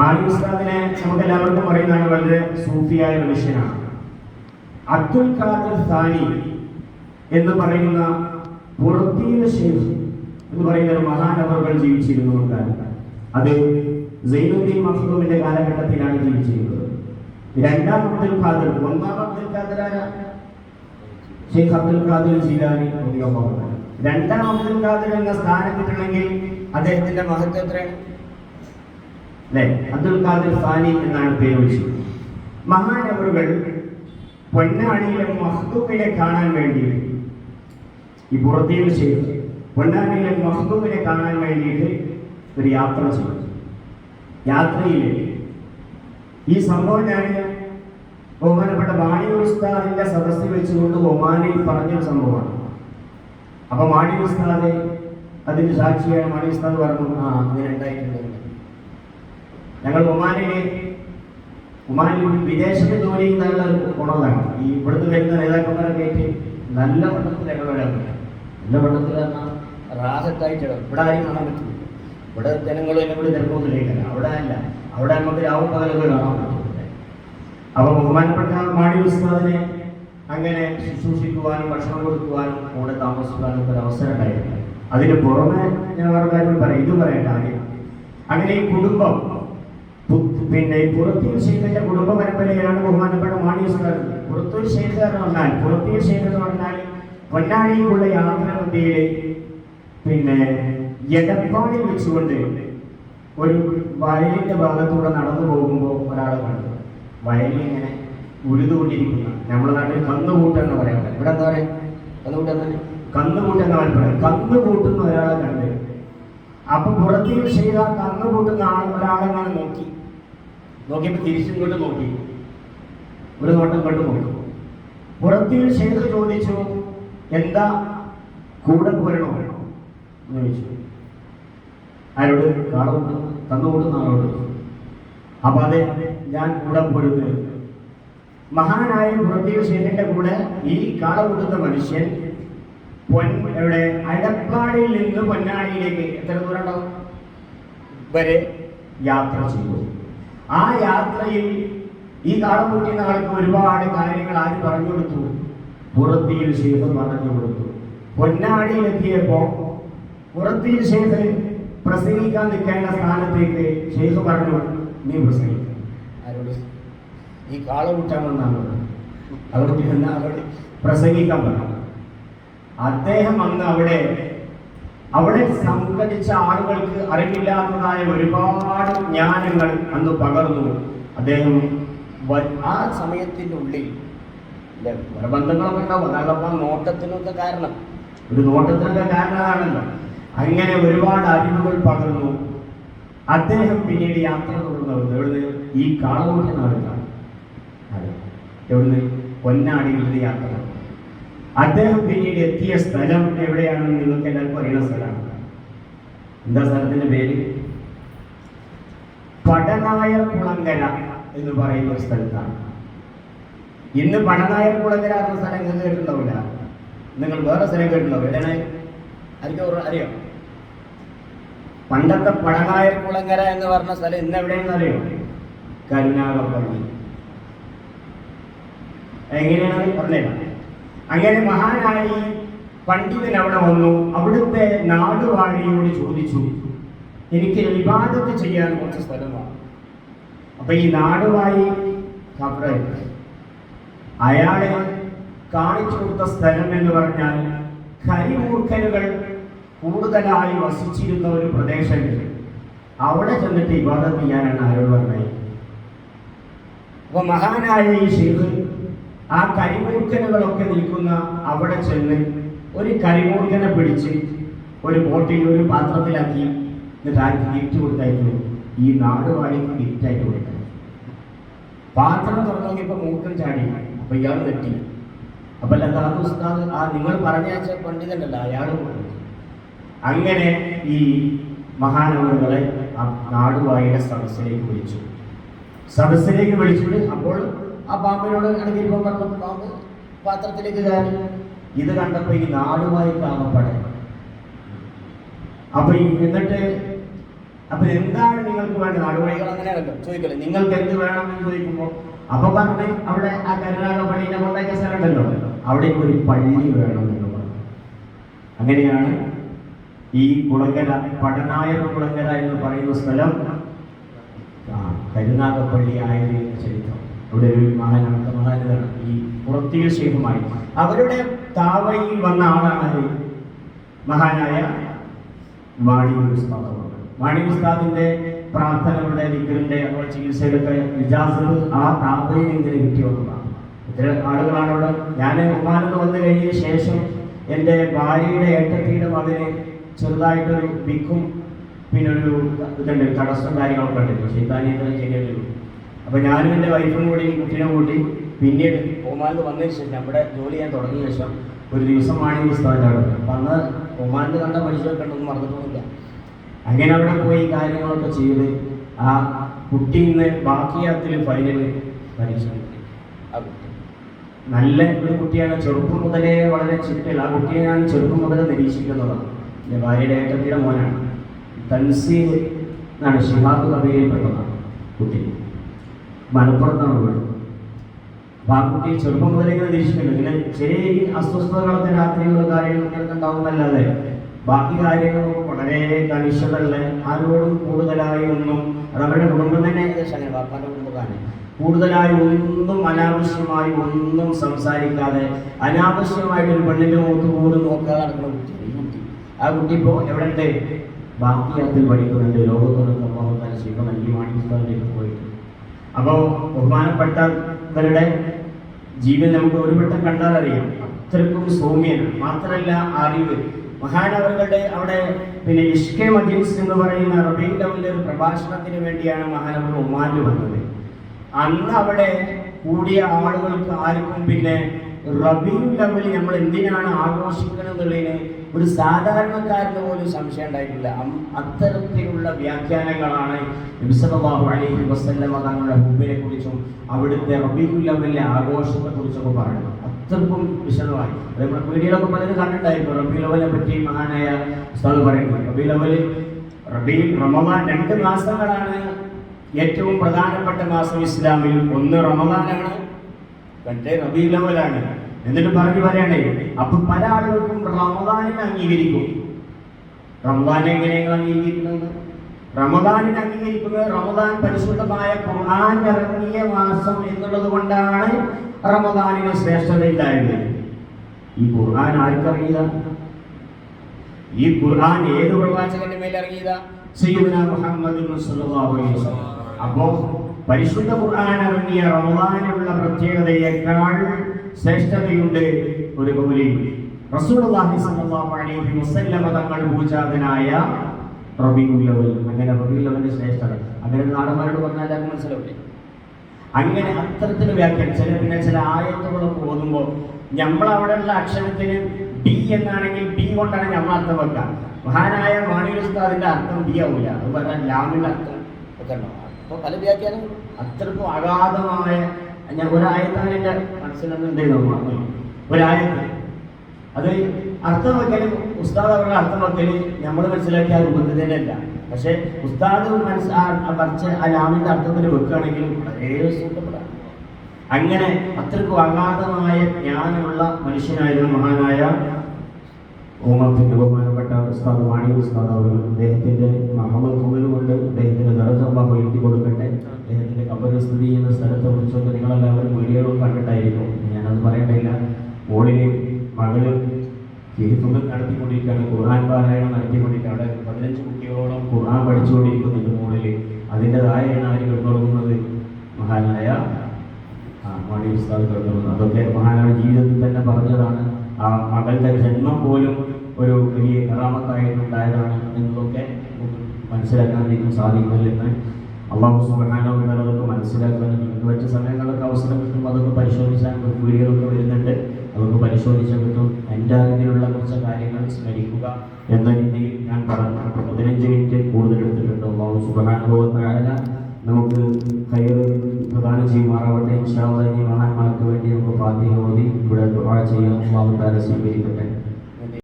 ബാലി ഉസ്താദിനെ നമുക്ക് എല്ലാവർക്കും അറിയുന്നതാണ് വളരെ സൂഫിയായ മനുഷ്യനാണ്. അബ്ദുൽ ഖാദർ സാനി എന്ന് പറയുന്ന പുറത്തീന ഷെയ്ഖ് എന്ന് പറയുന്ന ഒരു മഹാനവറുകൾ ജീവിച്ചിരുന്നു അത് സൈനുദ്ദീൻ മഹ്ദൂമിന്റെ കാലഘട്ടത്തിലാണ് ജീവിച്ചിരുന്നത്. രണ്ടാം അബ്ദുൽ ഖാദർ ഒന്നാം അബ്ദുൽ ഖാദർ ആരാ? ഷെയ്ഖ് അബ്ദുൽ ഖാദർ ജീലാനി. രണ്ടാം അബ്ദുൽ ഖാദിർ എന്ന സ്ഥാനം കിട്ടണമെങ്കിൽ അദ്ദേഹത്തിന്റെ മഹത്വം അല്ലെ? അബ്ദുൽ ഖാദിർ സാനി എന്നാണ് പേര് വിളിച്ചത്. മഹാനവറുകൾ പൊന്നാണിയിലെ മഹ്ദൂമിനെ കാണാൻ വേണ്ടി ഈ പുറത്തേൽ ചെയ്തു പൊന്നാണിയിലെ മഹ്ദൂമിനെ കാണാൻ വേണ്ടിയിട്ട് ഒരു യാത്ര ചെയ്തു. യാത്രയിൽ ഈ സംഭവം ഞാൻ ബഹുമാനപ്പെട്ട വാണി ഉസ്താദിന്റെ സദസ്സിൽ വെച്ചുകൊണ്ട് ഒമാനിൽ പറഞ്ഞൊരു സംഭവമാണ്. അപ്പൊ വാണി ഉസ്താദ് അതിന് സാക്ഷിയായ വാണി ഉസ്താദ് പറഞ്ഞു ആ അങ്ങനെ ഉണ്ടായിട്ടുണ്ട് ഞങ്ങൾ ഒമാനിലെ ഒമാനിൽ വിദേശത്ത് ജോലി ചെയ്യുന്ന ഒരു ഗുണമാണ് ഈ ഇവിടുന്ന് വരുന്ന നേതാക്കന്മാരെ കയറ്റി നല്ല പട്ടത്തിൽ ഇടപെടാറുണ്ട് നല്ല പട്ടത്തിൽ പറഞ്ഞാൽ റാസത്തായിട്ട്. ഇവിടെ ആരും കാണാൻ പറ്റില്ല. ഇവിടെ ജനങ്ങൾ എന്നെ കൂടി തിരക്കൊന്നുമില്ല അവിടെ അല്ല. അവിടെ നമുക്ക് രാവും പകലൊക്കെ കാണാൻ പറ്റുന്നുണ്ട്. അപ്പൊ ബഹുമാനപ്പെട്ട മാണി ഉസ്താദിനെ അങ്ങനെ ശുശ്രൂഷിക്കുവാനും ഭക്ഷണം കൊടുക്കുവാനും കൂടെ താമസിക്കുവാനും ഒക്കെ ഒരു അവസരം ഉണ്ടായിരുന്നു. അതിന് പുറമെ ഞാൻ വേറെ കാര്യം പറയാം. ഇത് പറയട്ടെ ആദ്യം അങ്ങനെ ഈ കുടുംബം പിന്നെ പുറത്തൂർ ശേഖരന്റെ കുടുംബ പരമ്പരയിലാണ് ബഹുമാനപ്പെട്ട മാണി സാർ പുറത്തൂർ ശേഖർ എന്ന് പറഞ്ഞാൽ പുറത്തൂർ ശേഖർ എന്ന് പറഞ്ഞാൽ പൊന്നാനിക്കുള്ള യാത്രാമധ്യയിൽ പിന്നെ എടപ്പാളിൽ വെച്ചുകൊണ്ട് ഒരു വയലിന്റെ ഭാഗത്തൂടെ നടന്നു പോകുമ്പോൾ ഒരാൾ കണ്ടു. വയലിൽ ഇങ്ങനെ ഉഴുതുകൊണ്ടിരിക്കുന്ന നമ്മുടെ നാട്ടിൽ കന്നുകൂട്ടെന്ന് പറയാൻ പറ്റും ഇവിടെ എന്താ പറയാ? കന്നുകൂട്ടം എന്ന്? പറയാം കന്നുകൂട്ടുന്ന ഒരാളെ കണ്ട്. അപ്പൊ പുറത്തേക്ക് ചെയ്ത കന്നുകൂട്ടുന്ന ആൾ ഒരാളെ നോക്കി. നോക്കിയപ്പോ തിരിച്ചിങ്ങോട്ട് നോക്കി. ഒരു നോട്ടം ഇങ്ങോട്ട് നോക്കി. പുറത്തിൽ ശേഖർ ചോദിച്ചു എന്താ? കൂടെ പോരണോ? എന്ന് ചോദിച്ചു. ആരോട്? കാണുന്നു തന്നുകൊടുന്ന ആളോട് അപ്പൊ അതെ ഞാൻ കൂടെ പോരുന്നത് മഹാനായ പുറത്തിൽ ശേഖരന്റെ കൂടെ ഈ കാളകൂട്ടുന്ന മനുഷ്യൻ പൊൻ എവിടെ? അടപ്പാടിൽ നിന്ന് പൊന്നാടിയിലേക്ക് എത്ര ദൂരം വരെ യാത്ര ചെയ്തു. ആ യാത്രയിൽ ഈ കാളമുട്ടിയ ആൾക്ക് ഒരുപാട് കാര്യങ്ങൾ ആര് പറഞ്ഞു കൊടുത്തു പുറത്തിയിൽ ചെയ്ത് പറഞ്ഞു കൊടുത്തു. പൊന്നാടിയിലെത്തിയപ്പോ പുറത്തിയിൽ ചെയ്ത് പ്രസംഗിക്കാൻ നിൽക്കേണ്ട സ്ഥാനത്തേക്ക് ഷെയ്ഖ് പറഞ്ഞു നീ പ്രസംഗിക്കും. ആരോട്? ഈ കാളമുട്ടാൻ വന്നാണ് അവിടെ അവിടെ പ്രസംഗിക്കാൻ പറഞ്ഞു. അദ്ദേഹം അന്ന് അവിടെ അവിടെ സംഘടിച്ച ആളുകൾക്ക് അറിവില്ലാത്തതായ ഒരുപാട് ജ്ഞാനങ്ങൾ അന്ന് പകർന്നു. അദ്ദേഹം ആ സമയത്തിന്റെ ഉള്ളിൽ പല ഉണ്ടാവും. നോട്ടത്തിനൊക്കെ കാരണം. ഒരു നോട്ടത്തിനൊക്കെ കാരണമാണല്ലോ. അങ്ങനെ ഒരുപാട് അറിവുകൾ പകർന്നു. അദ്ദേഹം പിന്നീട് യാത്ര തുടർന്നത് എവിടുന്ന്? ഈ കാളകൂട്ടി നാടുകളാണ് അതെ. എവിടുന്ന്? പൊന്നാടികളുടെ യാത്ര. അദ്ദേഹം പിന്നീട് എത്തിയ സ്ഥലം എവിടെയാണെന്ന് നിങ്ങൾക്ക് എല്ലാവർക്കും അറിയുന്ന സ്ഥലമാണ്. എന്താ സ്ഥലത്തിന്റെ പേര്? പടനായർ കുളങ്കര എന്ന് പറയുന്ന ഒരു സ്ഥലത്താണ്. ഇന്ന് പടനായർ കുളങ്കര എന്ന സ്ഥലം നിങ്ങൾ കേട്ടിട്ടുണ്ടാവില്ല. നിങ്ങൾ വേറെ സ്ഥലം കേട്ടിട്ടുണ്ടാവും എവിടെയാണ് അറിയാം? പണ്ടത്തെ പടനായർ കുളങ്കര എന്ന് പറഞ്ഞ സ്ഥലം ഇന്ന് എവിടെയെന്ന് അറിയോ? കരുനാഗപ്പള്ളി. എങ്ങനെയാണ് പറഞ്ഞേക്കാം അങ്ങനെ മഹാനായി പണ്ഡിതൻ അവിടെ വന്നു. അവിടുത്തെ നാടുവാഴിയോട് ചോദിച്ചു എനിക്ക് വിവാദത്ത് ചെയ്യാൻ കുറച്ച് സ്ഥലമാണ് അപ്പൊ ഈ നാടുവാഴി ഖബ്റ് അയാളെ കാണിച്ചു കൊടുത്ത സ്ഥലം എന്ന് പറഞ്ഞാൽ കരിമൂർഖനുകൾ കൂടുതലായി വസിച്ചിരുന്ന ഒരു പ്രദേശമുണ്ട്. അവിടെ ചെന്നിട്ട് ഇബാദത്ത് ചെയ്യാനാണ് ആരോട് പറഞ്ഞത്? അപ്പൊ മഹാനായ ഈ ഷെയ്ഖ് ആ കരിമൂർഖനുകളൊക്കെ നിൽക്കുന്ന അവിടെ ചെന്ന് ഒരു കരിമൂർഖനെ പിടിച്ച് ഒരു ബോട്ടിൽ ഒരു പാത്രത്തിലാക്കി എന്നിട്ട് ആർക്ക് ഗിഫ്റ്റ് കൊടുത്തായിരുന്നു ഈ നാടുവാടിക്ക് ഗിഫ്റ്റായിട്ട് കൊടുക്കാൻ പാത്രം തുറന്നോക്കിയപ്പോൾ മൂർഖൻ ചാടി. അപ്പൊ ഇയാൾ തെറ്റി അപ്പൊ ലതാദ് ആ നിങ്ങൾ പറഞ്ഞയച്ച പണ്ഡിതനല്ല അയാൾ അങ്ങനെ ഈ മഹാനവറുകളെ ആ നാടുവാഴിയുടെ സദസ്സിലേക്ക് വിളിച്ചു. സദസ്സിലേക്ക് വിളിച്ചിട്ട് അപ്പോൾ ആ പാമ്പിനോട് കണക്കിരിപ്പോൾ പറഞ്ഞു പാമ്പ് പാത്രത്തിലേക്ക് കയറി. ഇത് കണ്ടപ്പോൾ ഈ നാടുമായി കാണപ്പെടെ അപ്പൊ എന്നിട്ട് അപ്പൊ എന്താണ് നിങ്ങൾക്ക് വേണ്ടത്? നാടുവഴികൾ അങ്ങനെയാണല്ലോ ചോദിക്കല്ലേ നിങ്ങൾക്ക് എന്ത് വേണം എന്ന് ചോദിക്കുമ്പോൾ അപ്പൊ പറഞ്ഞ് അവിടെ ആ കരുനാഗ പള്ളിയിലെ കൊണ്ടൊക്കെ സ്ഥലമുണ്ടല്ലോ. അവിടെ ഒരു പള്ളി വേണം എന്ന് പറഞ്ഞു. അങ്ങനെയാണ് ഈ കുളങ്കര പടനായർ കുളങ്കര എന്ന് പറയുന്ന സ്ഥലം ആ, കരുനാഗപ്പള്ളി ആയത് ചരിത്രം. അവിടെ ഒരു മഹാനാണ് മഹാനാണ് ഈ പുറത്തിയ ശേഖമായി. അവരുടെ താവയിൽ വന്ന ആളാണ് മഹാനായ വാണി ഉസ്താദ് വാണി ഉസ്താദിന്റെ പ്രാർത്ഥനകളുടെ ദിക്കറിന്റെ അവരുടെ ചികിത്സയിലൊക്കെ ഇജാസത്ത് ആ താവയിൽ ഇങ്ങനെ കിട്ടി വന്നതാണ് ഇത്ര ആളുകളാണ് അവിടെ. ഞാൻ ഒമാനെന്ന് വന്നു കഴിഞ്ഞ ശേഷം എന്റെ ഭാര്യയുടെ ഏട്ടത്തിയുടെ മകന് ചെറുതായിട്ടൊരു വിക്കും പിന്നൊരു ഇതുണ്ട് തടസ്സം കാര്യങ്ങളൊക്കെ ഉണ്ട്. ശൈതാനീയത്തിന് ശരിയല്ലോ അപ്പൊ ഞാനും എന്റെ വൈഫും കൂടി കുട്ടിനെ കൂട്ടി പിന്നീട് ഒമാനിൽ വന്നതിന് ശേഷം നമ്മുടെ ജോലി ചെയ്യാൻ തുടങ്ങിയ ശേഷം ഒരു ദിവസം വാണി പുസ്തകമാണ് അപ്പൊ അന്ന് ഒമാനിൽ കണ്ട പരിചയമൊക്കെ കണ്ടൊന്നും മറന്നിട്ടൊന്നുമില്ല. അങ്ങനെ അവിടെ പോയി കാര്യങ്ങളൊക്കെ ചെയ്ത് ആ കുട്ടി ഇന്ന് ബാക്കിയാത്തിൽ ഫൈനൽ പരീക്ഷ നല്ല ഒരു കുട്ടിയാണ്. ചെറുപ്പം മുതലേ വളരെ ചിട്ടയിൽ ആ കുട്ടിയെ ഞാൻ ചെറുപ്പം മുതലേ നിരീക്ഷിക്കുന്നതാണ്. എന്റെ ഭാര്യയുടെ ഏട്ടത്തിയുടെ മോനാണ്. തൻസീൽ എന്നാണ് ഷിഹാബ് കബീരിൽപ്പെട്ടതാണ് കുട്ടി. മലപ്പുറത്താണ് വീട് അപ്പൊ ആ കുട്ടി ചെറുപ്പം മുതലേ ഇങ്ങനെ നിരീക്ഷിക്കുന്നുണ്ട്. ഇങ്ങനെ ചെറിയ ഈ അസ്വസ്ഥതകളൊക്കെ രാത്രിയുള്ള കാര്യങ്ങളൊക്കെ ഉണ്ടാവുന്നല്ലാതെ ബാക്കി കാര്യങ്ങൾ വളരെ കണിശതള്ള ആരോടും കൂടുതലായി ഒന്നും അത് അവരുടെ കുടുംബം തന്നെ ഏകദേശം അങ്ങനെ കൂടുതലായി ഒന്നും അനാവശ്യമായി ഒന്നും സംസാരിക്കാതെ അനാവശ്യമായിട്ട് ഒരു പെണ്ണിന്റെ മുഖത്ത് പോലും നോക്കാതെ നടക്കുന്ന കുട്ടി. ആ കുട്ടി ഇപ്പോൾ എവിടെ ഉണ്ട് അതിൽ പഠിക്കുന്നുണ്ട്. ലോകത്തൊന്നും അള്ളാഹുത്താല ശിവ നൽകി പോയിട്ട്. അപ്പോൾ ബഹുമാനപ്പെട്ടവരുടെ ജീവൻ നമുക്ക് ഒരു വട്ടം കണ്ടാൽ അറിയാം. അത്രക്കും സൗമ്യനാണ്. മാത്രമല്ല അറിവ്. മഹാനവറുകളുടെ അവിടെ പിന്നെ ഇഷ്കെ മജീസ് എന്ന് പറയുന്ന റബീൽ ലെവലിന്റെ ഒരു പ്രഭാഷണത്തിന് വേണ്ടിയാണ് മഹാനവർ ഒമാനിൽ വന്നത്. അന്ന് അവിടെ കൂടിയ ആളുകൾക്ക് ആർക്കും പിന്നെ റബീൽ ലെവൽ നമ്മൾ എന്തിനാണ് ആഘോഷിക്കണം എന്നുള്ളതിന് ഒരു സാധാരണക്കാരന് പോലും സംശയം ഉണ്ടായിട്ടില്ല. അത്തരത്തിലുള്ള വ്യാഖ്യാനങ്ങളാണ് അലൈഹി വസല്ലമ തങ്ങളുടെ ഹുബിനെ കുറിച്ചും അവിടുത്തെ റബീൽ ലെവലിലെ ആഘോഷത്തെ കുറിച്ചൊക്കെ പറയുന്നത്. അത്രക്കും വിശദമായി. നമ്മുടെ വീഡിയോയിലൊക്കെ പലരും കണ്ടിട്ടുണ്ടായിരുന്നു റബീ ലെവലിനെ പറ്റി മഹാനായ സ്ഥലം പറയുന്നത്. റബീ ലെവൽ റബി രണ്ട് മാസങ്ങളാണ് ഏറ്റവും പ്രധാനപ്പെട്ട മാസം ഇസ്ലാമിൽ. ഒന്ന് റമദാനാണ് മറ്റേ റബീ ലെവലാണ് എന്നിട്ട് പറഞ്ഞു പറയണേ അപ്പൊ പല ആളുകൾക്കും റമദാനിനെ അംഗീകരിക്കും. റമദാൻ എങ്ങനെയാണ് അംഗീകരിക്കുന്നത്? റമദാനിന് അംഗീകരിക്കുന്നത് റമദാൻ പരിശുദ്ധമായ ഖുർആൻ ഇറങ്ങിയ മാസം എന്നുള്ളത് കൊണ്ടാണ് റമദാനിന് ശ്രേഷ്ഠത ഉണ്ടായത് ഈ ഖുർആൻ ആർക്കറിയില്ല ഈ ഖുർആൻ ഏത് പ്രവാചകന്റെ മേലെ ഇറങ്ങിയതാ? അലൈഹി വസല്ലം. അപ്പോ പരിശുദ്ധ ഖുർആൻ ഇറങ്ങിയ റമദാനുള്ള പ്രത്യേകതയേക്കാൾ ശ്രേഷ്ഠതയുണ്ട് ഒരു കൗലി റസൂലുള്ളാഹി സ്വല്ലല്ലാഹു അലൈഹി വസല്ലമ തങ്ങൾ പൂജാതനായ റബീഉൽ അവൽ അങ്ങനെ റബീഉൽ അവലിന്റെ ശ്രേഷ്ഠത. അങ്ങനെ നാടന്മാരോട് പറഞ്ഞാൽ അത് മനസ്സിലാവില്ലേ അങ്ങനെ അത്തരത്തിൽ വ്യാഖ്യാനം. ചില പിന്നെ ചില ആയത്തുകളൊക്കെ ഓതുമ്പോൾ നമ്മൾ അവിടെയുള്ള അക്ഷരത്തിന് ബി എന്നാണെങ്കിൽ ബി കൊണ്ടാണ് നമ്മൾ അർത്ഥം വെക്കുക. മഹാനായ മാണി ഉസ്താദിന്റെ അർത്ഥം ഡി ആവില്ല അത് പറഞ്ഞാൽ ലാമിന്റെ അർത്ഥം. ഒക്കെ ഉണ്ടാവും. അപ്പോൾ പല വ്യാഖ്യാനം അത്രക്കും അഗാധമായ ഞാൻ ഒരായത്താണ് എന്റെ മനസ്സിലെന്നുണ്ട് നമ്മൾ ഒരായത്ത്. അത് അർത്ഥം ഉസ്താദ് അവരുടെ അർത്ഥം നമ്മൾ മനസ്സിലാക്കിയ ആ രൂപത്തിൽ തന്നെയല്ല. പക്ഷെ ഉസ്താദ് മനസ്സ് ആ ആ ലാമിന്റെ അർത്ഥത്തിൽ വെക്കുകയാണെങ്കിൽ വളരെ സൂട്ടപ്പെടാം അങ്ങനെ അത്രക്കും അഗാധമായ ജ്ഞാനമുള്ള മനുഷ്യനായിരുന്നു മഹാനായ ഓമത്തിന്റെ ബഹുമാനപ്പെട്ട ഉസ്താദ് വാണി ഉസ്താദ് അവർ അദ്ദേഹത്തിന്റെ മഹമ്മദ് കൊണ്ട് ഹിഫുകൾ നടത്തിക്കൊണ്ടിരിക്കുകയാണ് ഖുർആൻ പാരായണം നടത്തിക്കൊണ്ടിരിക്കുകയാണ്. അവിടെ പതിനഞ്ച് കുട്ടികളോളം ഖുർആൻ പഠിച്ചുകൊണ്ടിരിക്കുന്നുണ്ട് മുകളിൽ അതിന്റെതായാണ് ആര് കിടന്നുറങ്ങുന്നത് മഹാനായ ആ മണി ഉസ്താദ് കിടന്നുറങ്ങുന്നത് അതൊക്കെ മഹാനായ ജീവിതത്തിൽ തന്നെ പറഞ്ഞതാണ്. ആ മകളുടെ ജന്മം പോലും ഒരു വലിയ കറാമത്തായിട്ടുണ്ടായതാണ് എന്നതൊക്കെ നിങ്ങൾക്ക് സാധിക്കുന്നില്ലെന്ന് അള്ളാഹു തആല അതൊക്കെ മനസ്സിലാക്കാൻ നിങ്ങൾക്ക് പറ്റിയ സമയങ്ങളൊക്കെ അവസരം കിട്ടും അതൊക്കെ പരിശോധിച്ചാൽ വീഡിയോകളൊക്കെ വരുന്നുണ്ട്. കിട്ടും എന്റെ അറിവിലുള്ള കുറച്ച് കാര്യങ്ങൾ സ്മരിക്കുക എന്ന രീതിയിൽ ഞാൻ പറഞ്ഞു പതിനഞ്ച് മിനിറ്റ് കൂടുതൽ എടുത്തിട്ടുണ്ട്. തആല നമുക്ക് കയർ പ്രദാനം ചെയ്യുമാറാവട്ടെ. ഇൻഷാ അല്ലാഹ് ഈ മഹാന്മാർക്ക് വേണ്ടി നമുക്ക് ഫാത്തിഹ ഓതി ഇവിടെ ദുആ ചെയ്യാം. അള്ളാഹു തആല സ്വീകരിക്കട്ടെ.